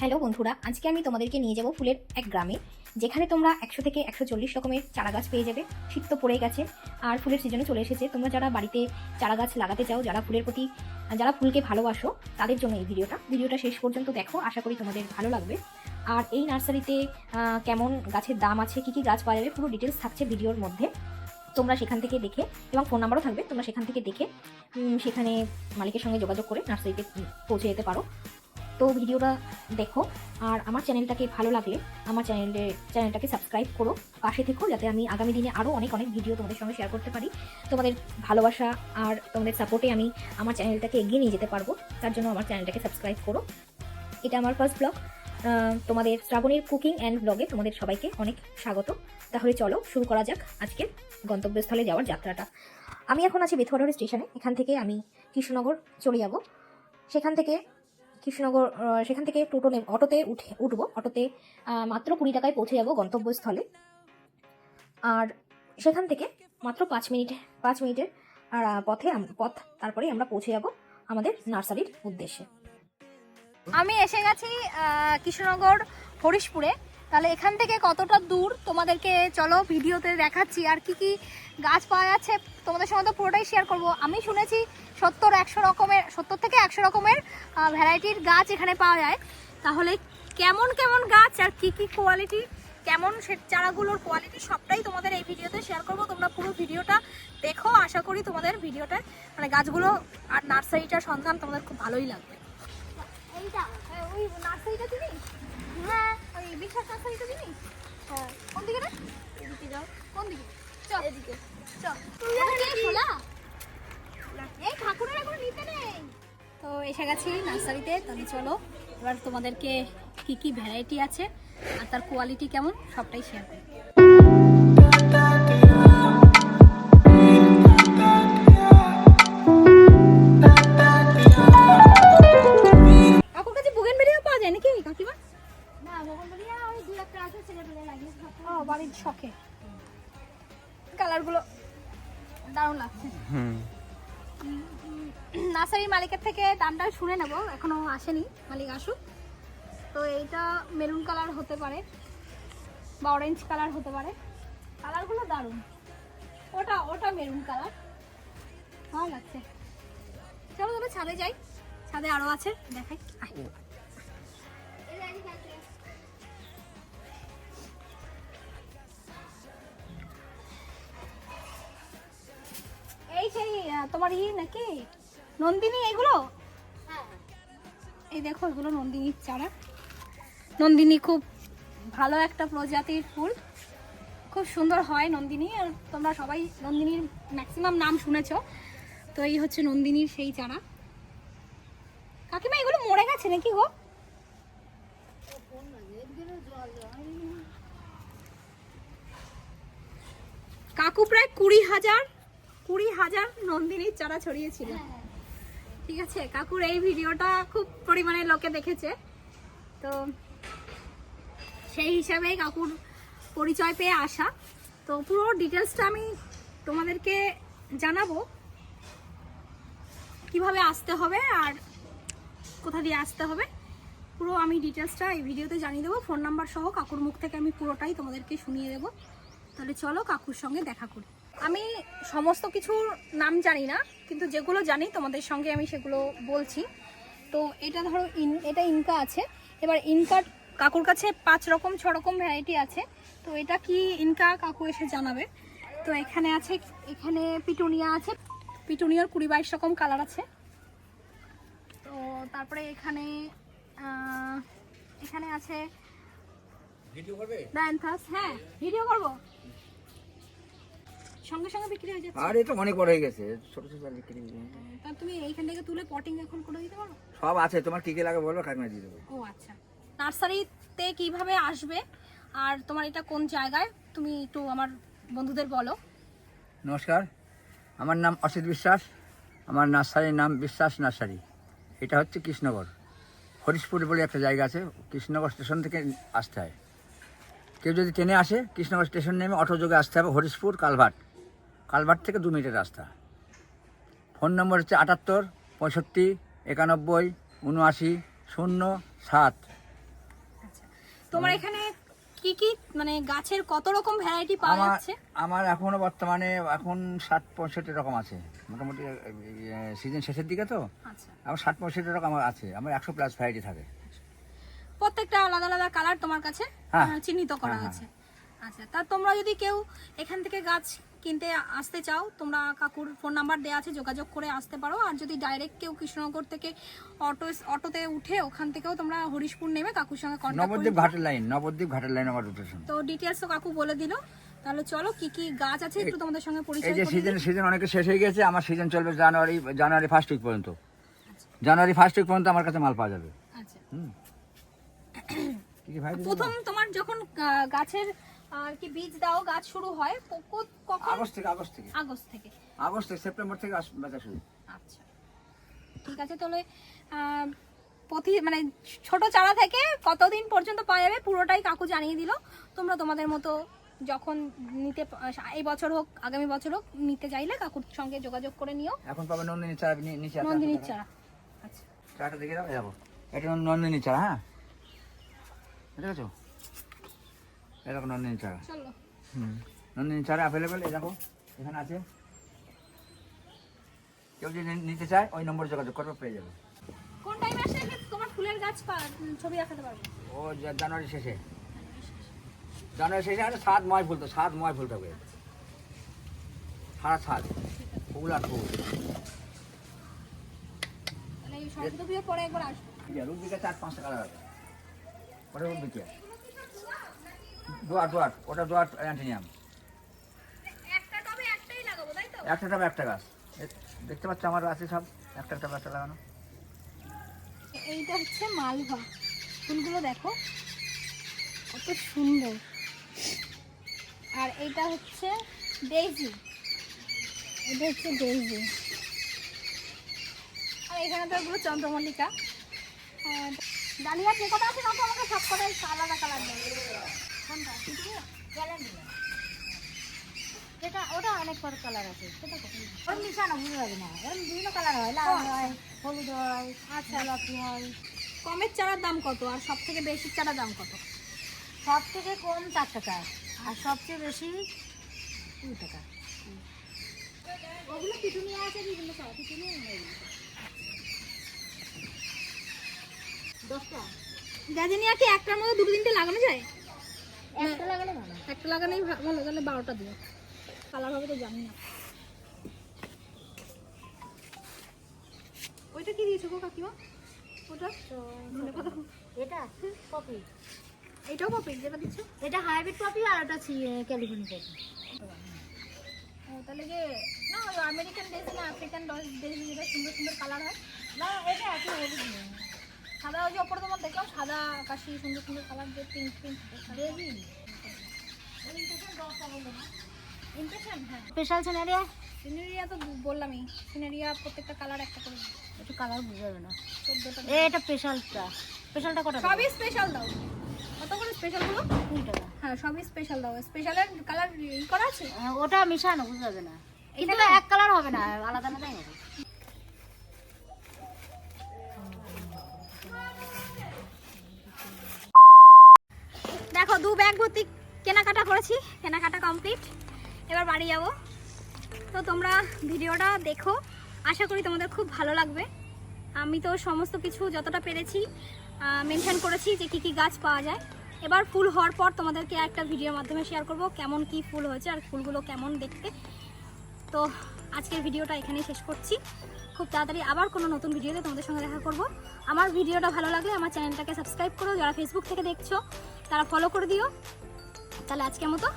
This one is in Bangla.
হ্যালো বন্ধুরা, আজকে আমি তোমাদেরকে নিয়ে যাব ফুলের এক গ্রামে, যেখানে তোমরা একশো থেকে একশো চল্লিশ রকমের চারা গাছ পেয়ে যাবে। শীত তো পড়ে গেছে, আর ফুলের সিজনে চলে এসেছে। তোমরা যারা বাড়িতে চারা গাছ লাগাতে চাও, যারা ফুলের প্রতি, যারা ফুলকে ভালোবাসো, তাদের জন্য এই ভিডিওটা। ভিডিওটা শেষ পর্যন্ত দেখো, আশা করি তোমাদের ভালো লাগবে। আর এই নার্সারিতে কেমন গাছের দাম আছে, কী কী গাছ পাওয়া যাবে, পুরো ডিটেলস থাকছে ভিডিওর মধ্যে। তোমরা সেখান থেকে দেখে, এবং ফোন নাম্বারও থাকবে, তোমরা সেখান থেকে দেখে সেখানে মালিকের সঙ্গে যোগাযোগ করে নার্সারিতে পৌঁছে যেতে পারো। তো ভিডিওটা দেখো, আর আমার চ্যানেলটাকে ভালো লাগলে আমার চ্যানেলে, চ্যানেলটাকে সাবস্ক্রাইব করো, পাশে থেকো, যাতে আমি আগামী দিনে আরও অনেক অনেক ভিডিও তোমাদের সঙ্গে শেয়ার করতে পারি। তোমাদের ভালোবাসা আর তোমাদের সাপোর্টে আমি আমার চ্যানেলটাকে এগিয়ে নিয়ে যেতে পারব, তার জন্য আমার চ্যানেলটাকে সাবস্ক্রাইব করো। এটা আমার ফার্স্ট ব্লগ তোমাদের শ্রাবণীর কুকিং অ্যান্ড ব্লগে তোমাদের সবাইকে অনেক স্বাগত। তাহলে চলো, শুরু করা যাক আজকের গন্তব্যস্থলে যাওয়ার যাত্রাটা। আমি এখন আছি বেথুয়াডোর স্টেশনে, এখান থেকে আমি কৃষ্ণনগর চলে যাব। সেখান থেকে কৃষ্ণনগর সেখান থেকে টোটো অটোতে উঠে, উঠবো। অটোতে মাত্র কুড়ি টাকায় পৌঁছে যাব গন্তব্যস্থলে। আর সেখান থেকে মাত্র পাঁচ মিনিট, পাঁচ মিনিটের পথে পথ তারপরে আমরা পৌঁছে যাব আমাদের নার্সারির উদ্দেশ্যে। আমি এসে গেছি কৃষ্ণনগর হরিশপুরে। তাহলে এখান থেকে কতটা দূর? তোমাদেরকে চলো ভিডিওতে দেখাচ্ছি। আর কি কি গাছ পাওয়া যাচ্ছে, তোমাদের সঙ্গে তো পুরোটাই শেয়ার করব। আমি শুনেছি সত্তর একশো রকমের, সত্তর থেকে একশো রকমের ভ্যারাইটির গাছ এখানে পাওয়া যায়। তাহলে কেমন কেমন গাছ আর কি কি কোয়ালিটি কেমন সে চারাগুলোর কোয়ালিটি সবটাই তোমাদের এই ভিডিওতে শেয়ার করব। তোমরা পুরো ভিডিওটা দেখো, আশা করি তোমাদের ভিডিওটা মানে গাছগুলো আর নার্সারিটার সন্ধান তোমাদের খুব ভালোই লাগবে। এইটা ওই নার্সারিটা চিনিস হ্যাঁ হ্যাঁ। কোন দিকে রে? এদিকে যাও। কোন দিকে? চল এদিকে। চল তুই কে? খোলা। এই ঠাকুরের এখন নিতে নেই। তো এসে গেছি নার্সারিতে। তাহলে চলো এবার তোমাদেরকে কি কি ভ্যারাইটি আছে আর তার কোয়ালিটি কেমন সবটাই শেয়ার করি কালারগুলো দারুণ লাগছে। নার্সারির মালিকের থেকে দামটা শুনে নেব এখনও আসেনি মালিক আসুক। তো এইটা মেরুন কালার হতে পারে বা অরেঞ্জ কালার হতে পারে। কালারগুলো দারুণ। ওটা ওটা মেরুন কালার। ভালো লাগছে। চলো তবে ছাদে যাই। ছাদে আরও আছে দেখাই। এই সেই তোমার ই নাকি? নন্দিনী, এগুলো? এই দেখো, এগুলো নন্দিনীর চারা। নন্দিনী খুব ভালো একটা প্রজাতির ফুল। খুব সুন্দর হয় নন্দিনী, আর তোমরা সবাই নন্দিনীর ম্যাক্সিমাম নাম শুনেছো। তো এই হচ্ছে নন্দিনীর সেই চারা। কাকিমা, এগুলো মরে গেছে নাকি গো? কাকু, প্রায় কুড়ি হাজার কুড়ি হাজার নন্দিনীর চারা ছড়িয়েছিল। ঠিক আছে কাকুর এই ভিডিওটা খুব পরিমাণে লোকে দেখেছে। তো সেই হিসাবে কাকুর পরিচয় পেয়ে আসা তো পুরো ডিটেলসটা আমি তোমাদেরকে জানাব। কীভাবে আসতে হবে আর কোথা দিয়ে আসতে হবে পুরো আমি ডিটেলসটা এই ভিডিওতে জানিয়ে দেবো। ফোন নাম্বার সহ কাকুর মুখ থেকে আমি পুরোটাই তোমাদেরকে শুনিয়ে দেবো। তাহলে চলো কাকুর সঙ্গে দেখা করি। আমি সমস্ত কিছুর নাম জানি না কিন্তু যেগুলো জানি তোমাদের সঙ্গে আমি সেগুলো বলছি। তো এটা ধরো ইন এটা ইনকা আছে। এবার ইনকার কাকুর কাছে পাঁচ রকম ছ রকম ভ্যারাইটি আছে। তো এটা কি ইনকা? কাকু এসে জানাবে। তো এখানে আছে এখানে পিটুনিয়া আছে। পিটুনিয়ার কুড়ি বাইশ রকম কালার আছে। তো তারপরে এখানে এখানে আছে ডায়ান্থাস হ্যাঁ ভিডিও করব। সঙ্গে সঙ্গে বিক্রি হয়ে যাচ্ছে? আর এটা অনেক বড় হয়ে গেছে ছোট ছোট আর বিক্রি। তা তুমি এইখান থেকে তুলে পটিং এখন করে দিতে পারো? সব আছে তোমার কি কি লাগে বলব কাকিমা দিয়ে দেবো। ও আচ্ছা। নার্সারিতে কীভাবে আসবে? আর তোমার এটা কোন জায়গায়? তুমি একটু আমার বন্ধুদের বলো। নমস্কার আমার নাম অসিত বিশ্বাস আমার নার্সারির নাম বিশ্বাস নার্সারি। এটা হচ্ছে কৃষ্ণনগর হরিশপুর বলে একটা জায়গা আছে কৃষ্ণনগর স্টেশন থেকে আসতে হয়। কেউ যদি ট্রেনে আসে কৃষ্ণনগর স্টেশন নেমে অটো যোগে আসতে হবে হরিশপুর কালভার্ট। কালভার্ট থেকে দু মিনিটের রাস্তা। ফোন নম্বর হচ্ছে আটাত্তর পঁয়ষট্টি একানব্বই উনআশি শূন্য সাত। তোমার এখানে কি কি মানে গাছের কত রকম ভ্যারাইটি পাওয়া যাচ্ছে? আমার এখনও বর্তমানে এখন ষাট পঁয়ষট্টি রকম আছে। মোটামুটি সিজন শেষের দিকে তো। আচ্ছা। আমার ষাট পঁয়ষট্টি রকম আমার আছে। আমার একশো প্লাস ভ্যারাইটি থাকে। প্রত্যেকটা আলাদা আলাদা কালার তোমার কাছে? হ্যাঁ। চিহ্নিত করা হ্যাঁ, আছে। আচ্ছা তা তোমরা যদি কেউ এখান থেকে গাছ কিনতে আসতে চাও তোমরা কাকুর ফোন নাম্বার দেওয়া আছে যোগাযোগ করে আসতে পারো। আর যদি ডাইরেক্ট কেউ কৃষ্ণনগর থেকে অটো অটোতে উঠে ওখান থেকেও তোমরা হরিশপুর নেমে কাকুর সঙ্গে নবদ্বীপ ঘাটের লাইন নবদ্বীপ ঘাটের লাইন আমার রোটেশন তো ডিটেলস তো কাকু বলে দিল। তাহলে চলো কি কি গাছ আছে একটু তোমাদের সঙ্গে পরিচয় এই যে সিজন সিজন অনেকে শেষ হয়ে গেছে আমার সিজন চলবে জানুয়ারি জানুয়ারি ফার্স্ট উইক পর্যন্ত। জানুয়ারি ফার্স্ট উইক পর্যন্ত আমার কাছে মাল পাওয়া যাবে। আচ্ছা। হুম। প্রথম তোমার যখন গাছের আর কি বীজ দাও গাছ শুরু হয়। কখন? আগস্ট থেকে আগস্ট থেকে। আগস্ট থেকে। আগস্ট থেকে সেপ্টেম্বর থেকে শুরু। আচ্ছা। ঠিক আছে তাহলে প্রতি মানে ছোট চারা থেকে কতদিন পর্যন্ত পাওয়া যাবে পুরোটাই কাকু জানিয়ে দিল। তোমরা তোমাদের মতো যখন নিতে এই বছর হোক আগামী বছর হোক নিতে চাইলে কাকুর সঙ্গে যোগাযোগ করে নিও। এখন পাবে নন্দিনী চারা নিচে আছে, নন্দিনীর চারা। আচ্ছা। চারাটা দেখে দেখো। এটা নন্দিনী চারা হ্যাঁ? ঠিক আছে এরকম নন্দিনী চারা। হুম। নন্দিনী চারা অ্যাভেলেবেল এই দেখো এখানে আছে। কেউ যদি নিতে চায় ওই নম্বরে যোগাযোগ করবে পেয়ে যাবে। কোন টাইমে আসলে তোমার ফুলের গাছ ছবি দেখাতে পারব। ও জানুয়ারি শেষে। জানুয়ারি শেষে আছে সাত ময় ফুল তো সাত ময় ফুল থাকবে। সারা সাত। ফুল আর ফুল। পরে চার পাঁচটা কালার আছে। ওটা রুট দোয়ার দোয়ার ওটা দোয়ার অ্যান্টিনিয়াম। একটা টবে একটাই লাগাবো তাই তো? একটা গাছ। দেখতে পাচ্ছ আমার আছে সব একটা একটা গাছটা লাগানো। এইটা হচ্ছে মালভা। ফুলগুলো দেখো কত সুন্দর। আর এইটা হচ্ছে ডেইজি। এটা হচ্ছে ডেইজি। আর এখানে তো এগুলো চন্দ্রমল্লিকা। আর ডালিয়া যে কটা আছে তত আমাকে সব কটাই আলাদা কালার দেয়। যেটা ওটা অনেক কালার আছে সেটা কখন ওর মিশানো বুঝতে পারবে না। এরকম বিভিন্ন কালার হয় লাল হয় হলুদ হয় আচ্ছা। হয়। কমের চারার দাম কত? আর সব থেকে বেশি চারার দাম কত? সব থেকে কম চার টাকা। আর সবচেয়ে বেশি দুই টাকা। ওগুলো পিটুনিয়া আছে বিভিন্ন চারা পিটুনিয়া দশটা। গাজনিয়া কি একটার মধ্যে দুটো তিনটে লাগানো যায়? একটা লাগালে ভালো। একটা লাগানোই ভালো তাহলে বারোটা দিও। কালার হবে তো জানি না। ওইটা কি দিয়েছ গো কাকিমা? ওটা? এটা কপি এইটাও পাপি যেটা দিচ্ছ? এটা হাইব্রিড কপি আর ওটা ক্যালিফোর্নিয়া ও তাহলে যে না আমেরিকান ড্রেস না আফ্রিকান ড্রেস যেটা সুন্দর সুন্দর কালার হয়। না এটা একই হলুদ সাদা ওই যে ওপরে তোমার দেখলাম সাদা আকাশি সুন্দর সুন্দর কালার দিয়ে পিঙ্ক পিঙ্ক হ্যাঁ। স্পেশাল সিনারিয়া সিনারিয়া তো বললামই। সিনারিয়া প্রত্যেকটা কালার একটা করে একটু কালার না। এ এটা স্পেশালটা স্পেশালটা কত সবই স্পেশাল দাও। কত করে কুড়ি টাকা হ্যাঁ সবই স্পেশাল দাও। স্পেশালের কালার ই করা আছে? হ্যাঁ, ওটা মিশানো বুঝতে যাবে না এক কালার হবে না আলাদা আলাদাই হবে। ব্যাগ ভর্তি কেনাকাটা করেছি, কেনাকাটা কমপ্লিট এবার বাড়ি যাব। তো তোমরা ভিডিওটা দেখো। আশা করি তোমাদের খুব ভালো লাগবে। আমি তো সমস্ত কিছু যতটা পেরেছি মেনশন করেছি যে কী কী গাছ পাওয়া যায়। এবার ফুল হওয়ার পর তোমাদেরকে একটা ভিডিওর মাধ্যমে শেয়ার করব, কেমন কি ফুল হয়েছে আর ফুলগুলো কেমন দেখতে। তো আজকের ভিডিওটা এখানেই শেষ করছি। খুব তাড়াতাড়ি আবার কোনো নতুন ভিডিওতে তোমাদের সঙ্গে দেখা করব। আমার ভিডিওটা ভালো লাগলে আমার চ্যানেলটাকে সাবস্ক্রাইব করো। যারা ফেসবুক থেকে দেখছ তারা ফলো করে দিও। তাহলে আজকের মতো